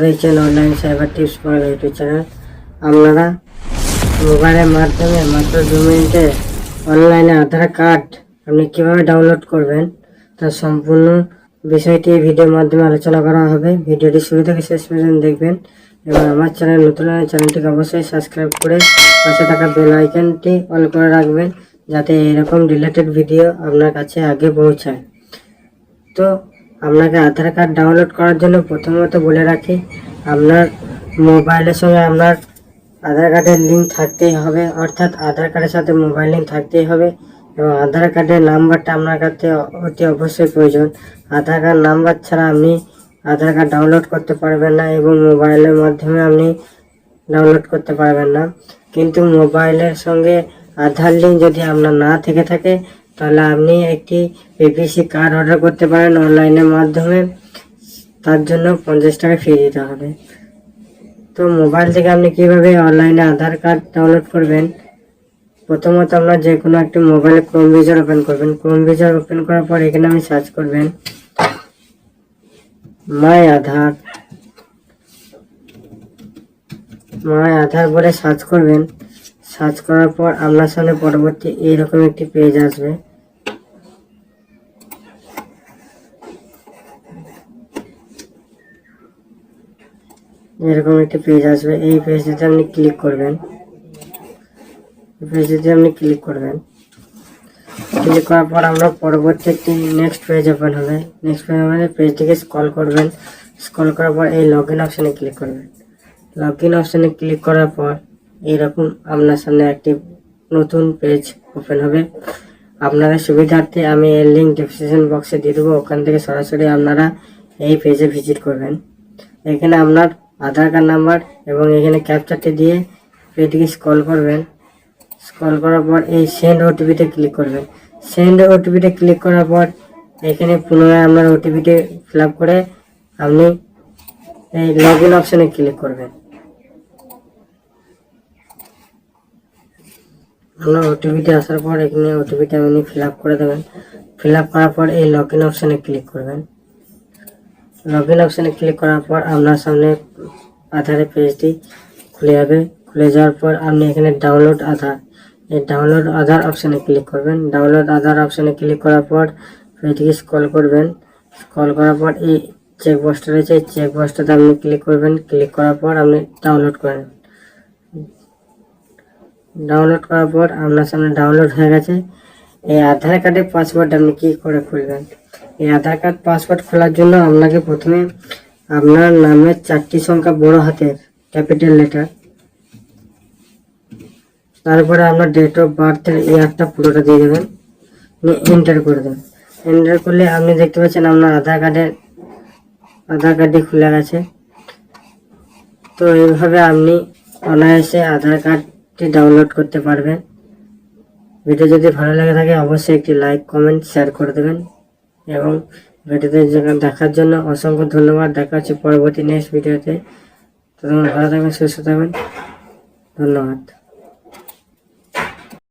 রয়েছেন online cyber tips for YouTube channel আপনারা মোবাইলের মাধ্যমে মাত্র দু মিনিটে অনলাইনে আধার কার্ড আপনি কীভাবে ডাউনলোড করবেন, তার সম্পূর্ণ বিষয়টি ভিডিওর মাধ্যমে আলোচনা করা হবে। ভিডিওটি শুরু থেকে শেষ পর্যন্ত দেখবেন এবং আমার চ্যানেল নতুন চ্যানেলটিকে অবশ্যই সাবস্ক্রাইব করে পাশে থাকা বেল আইকনটি অন করে রাখবেন, যাতে এরকম রিলেটেড ভিডিও আপনার কাছে আগে পৌঁছায়। তো আপনাকে আধার কার্ড ডাউনলোড করার জন্য প্রথমত বলে রাখি, আপনার মোবাইলের সঙ্গে আপনার আধার কার্ডের লিঙ্ক থাকতেই হবে, অর্থাৎ আধার কার্ডের সাথে মোবাইল লিঙ্ক থাকতেই হবে এবং আধার কার্ডের নাম্বারটা আপনার কাছে অতি অবশ্যই প্রয়োজন। আধার কার্ড নাম্বার ছাড়া আপনি আধার কার্ড ডাউনলোড করতে পারবেন না এবং মোবাইলের মাধ্যমে আপনি ডাউনলোড করতে পারবেন না। কিন্তু মোবাইলের সঙ্গে আধার লিঙ্ক যদি আপনার না থেকে থাকে তাহলে আপনি একটি পিপিসি কার্ড অর্ডার করতে পারেন অনলাইনের মাধ্যমে। তার জন্য পঞ্চাশ টাকা ফি দিতে হবে। তো মোবাইল থেকে আপনি কীভাবে অনলাইনে আধার কার্ড ডাউনলোড করবেন? প্রথমত আপনার যে কোনো একটি মোবাইলে ক্রোম ব্রাউজার ওপেন করবেন। ক্রোম ব্রাউজার ওপেন করার পর এখানে আমি সার্চ করবেন মাই আধার মাই আধার বলে সার্চ করবেন। সার্চ করার পর আপনার সামনে পরবর্তী এইরকম একটি পেজ আসবে। এরকম একটি পেজ আসবে। এই পেজটিতে আপনি ক্লিক করবেন। এই পেজটিতে আপনি ক্লিক করবেন। ক্লিক করার পর আমরা পরবর্তী একটি নেক্সট পেজ ওপেন হবে। নেক্সট পেজ মানে পেজটিকে স্ক্রল করবেন। স্ক্রল করার পর এই লগ ইন অপশানে ক্লিক করবেন। লগ ইন অপশানে ক্লিক করার পর এইরকম আপনার সামনে একটি নতুন পেজ ওপেন হবে। আপনাদের সুবিধার্থে আমি এর লিঙ্ক ডিসক্রিপশন বক্সে দিয়ে দেবো। ওখান থেকে সরাসরি আপনারা এই পেজে ভিজিট করবেন। এখানে আপনার আধার কার্ড নাম্বার এবং এখানে ক্যাপচারটি দিয়ে পেজটিকে স্ক্রল করবেন। স্ক্রল করার পর এই সেন্ড ওটিপিতে ক্লিক করবেন। সেন্ড ওটিপিতে ক্লিক করার পর এখানে পুনরায় আপনার ওটিপিটি ফিল করে আপনি এই লগ ইন অপশানে ক্লিক করবেন। আপনার ওটিপিতে আসার পর এখানে ওটিপিটা আপনি ফিল করে দেবেন। ফিল করার পর এই লগ ইন অপশানে ক্লিক করবেন। লগ ইন অপশানে ক্লিক করার পর আপনার সামনে আধারের পেজটি খুলে যাবে। খুলে যাওয়ার পর আপনি এখানে ডাউনলোড আধার। এই ডাউনলোড আধার অপশানে ক্লিক করবেন। ডাউনলোড আধার অপশানে ক্লিক করার পর পেজটিকে স্ক্রল করবেন। স্ক্রল করার পর এই চেক বক্সটা রয়েছে। এই চেক বক্সটাতে আপনি ক্লিক করবেন। ক্লিক করার পর আপনি ডাউনলোড করে নেবেন ডাউনলোড করার পর আপনার সামনে ডাউনলোড হয়ে গেছে। এই আধার কার্ডের পাসওয়ার্ড আপনি কী করে খুলবেন? এই আধার কার্ড, পাসওয়ার্ড খোলার জন্য আপনাকে প্রথমে আপনার নামের চারটি সংখ্যা বড় হাতের ক্যাপিটাল লেটার, তারপরে আপনার ডেট অফ বার্থের ইয়ারটা পুরোটা দিয়ে দেবেন এন্টার করে দেবেন। এন্টার করলে আপনি দেখতে পাচ্ছেন আপনার আধার কার্ডের আধার কার্ডটি খুলে গেছে। তো এইভাবে আপনি অনায়াসে আধার কার্ডটি ডাউনলোড করতে পারবেন। ভিডিও যদি ভালো লেগে থাকে, অবশ্যই একটি লাইক কমেন্ট শেয়ার করে দেবেন। এবং ভিডিওতে জন্য দেখার জন্য অসংখ্য ধন্যবাদ। দেখা হচ্ছে পরবর্তী নেক্সট ভিডিওতে তো। তোমরা ভালো থাকবেন, সুস্থ থাকবেন। ধন্যবাদ।